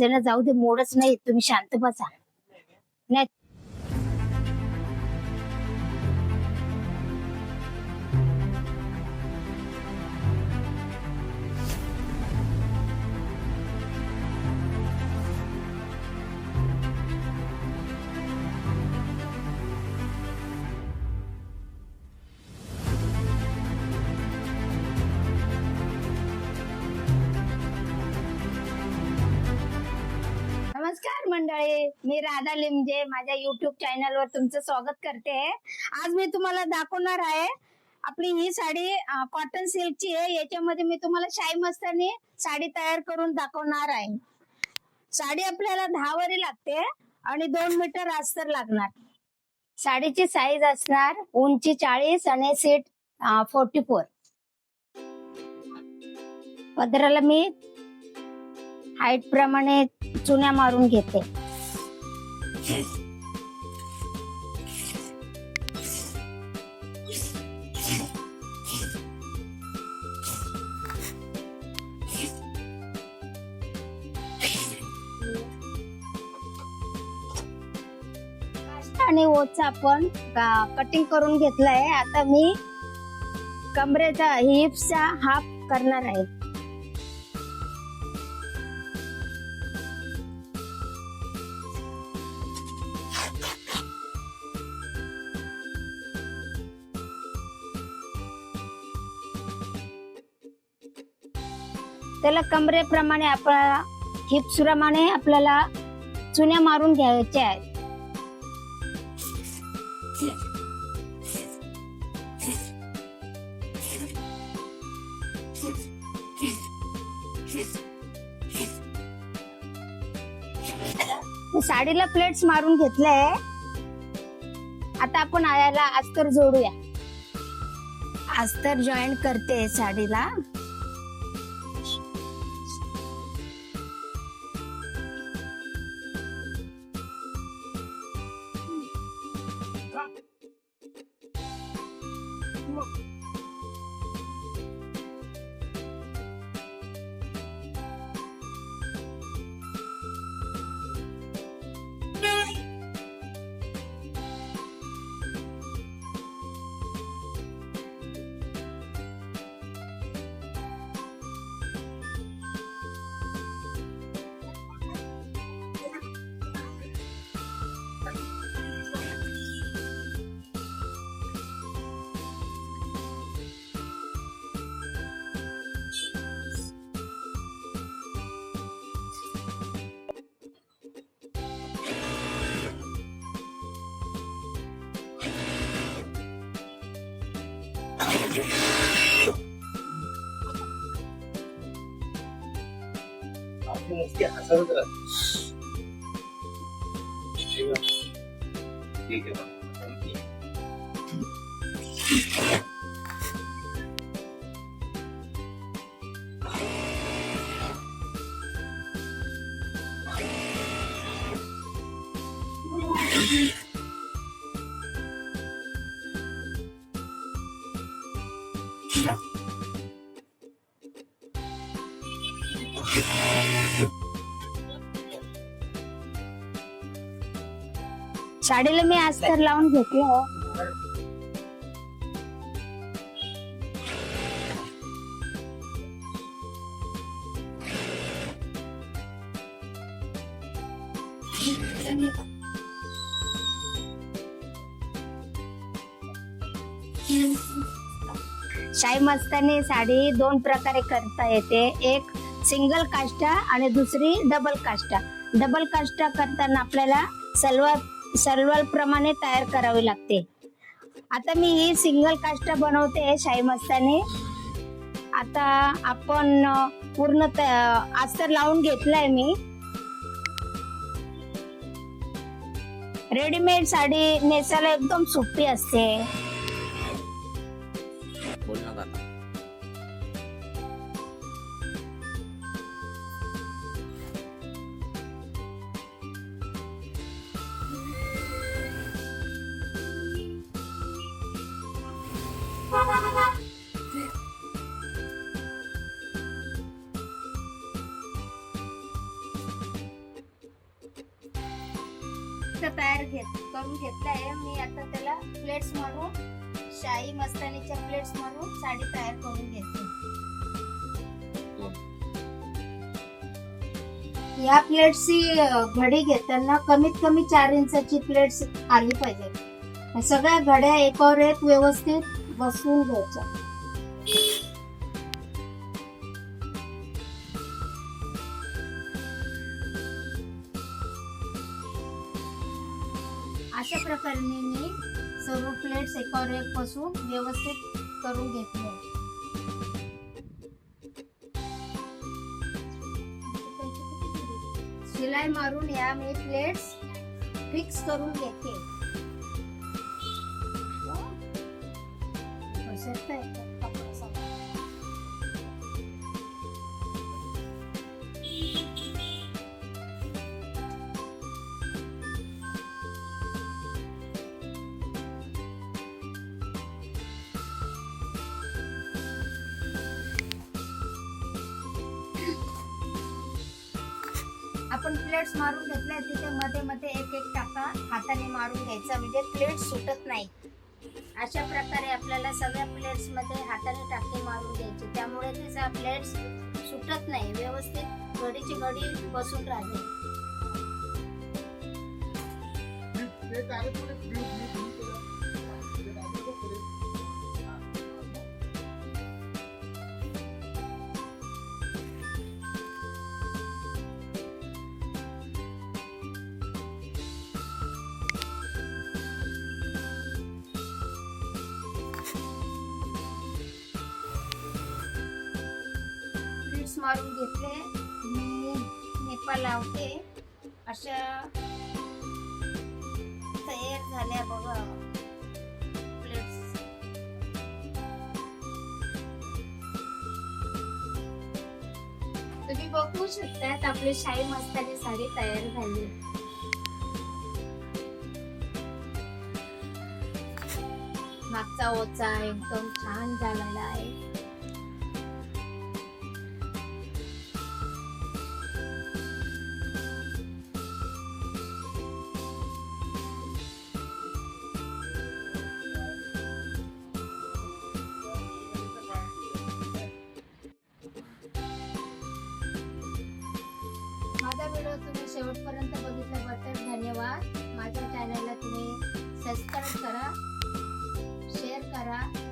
जाऊ दे मोडच नाही तुम्ही शांत बसा. नाही नमस्कार मंडळी मी राधा लिमजे माझ्या युट्यूब चॅनल वर तुमचं स्वागत करते. आज मी तुम्हाला दाखवणार आहे आपली ही साडी कॉटन सिल्कची आहे. याच्यामध्ये मी तुम्हाला शाही मस्तानी साडी तयार करून दाखवणार आहे. साडी आपल्याला दहा वरी लागते आणि दोन मीटर अस्तर लागणार. साडीची साईज असणार उंची चाळीस आणि सीट फोर्टी फोर पदराला मी हाईट प्रमाणे चुन्या मारून घेते. आणि ओचा आपण कटिंग करून घेतलाय. आता मी कमरेचा हिप्सचा हाफ करणार आहे. त्याला कमरेप्रमाणे आपल्याला हिप्सप्रमाणे आपल्याला चुन्या मारून घ्यायच्या आहेत. साडीला प्लेट्स मारून घेतलंय. आता आपण आयाला अस्तर जोडूया. अस्तर जॉईन करते साडीला. NHK 挟むから。いいけど、本気。Thank you. साडीला मी अस्तर लावून घेतलं हो. शाही मस्तानी साडी दोन प्रकारे करता येते एक सिंगल काष्टा आणि दुसरी डबल काष्टा डबल काष्टा करताना आपल्याला सलवार सलवार प्रमाणे तयार करावी लागते. आता मी ही सिंगल कास्ट बनवते शाही मस्ताने. आता आपण पूर्ण अस्तर लावून घेतलाय मी. रेडीमेड साडी नेसायला एकदम सोपी असते. तयार घेत करून घेतलाय. मी आता त्याला प्लेट्स म्हणून शाही मस्तानीच्या प्लेट्स म्हणून साडी तयार करून घेते. या प्लेट्सची घडी घेताना कमीत कमी चार इंचाची प्लेट्स आली पाहिजे सगळ्या घड्या एकावर एक व्यवस्थित बसवून घ्यायच्या अशा प्रकारे मी सर्व प्लेट्स एकावर एक बसून व्यवस्थित करून घेतले शिलाई मारून या मी प्लेट्स फिक्स करून घेते. बसवता a कपड्यासमोर. आपण प्लेट्स मारून घेतल्या तिथे मध्ये मध्ये एक एक टाका हाताने मारून घ्यायचा म्हणजे प्लेट सुटत नाही अशा प्रकारे आपल्याला सगळ्या प्लेट्समध्ये हाताने टाके मारून घ्यायचे. त्यामुळे त्याचा प्लेट्स सुटत नाही. व्यवस्थित घडीची घडी बसून राहते. मारून घेतले. मी नेपा लावते. अशा तयार झाल्या बघा. तुम्ही बघू शकतात आपली शाही मस्तानी साडी तयार झाली. मागचा ओचा एकदम छान झालेला आहे. शेवटपर्यंत बघितल्याबद्दल धन्यवाद. माझ्या चॅनलला तुम्ही सबस्क्राईब करा शेअर करा.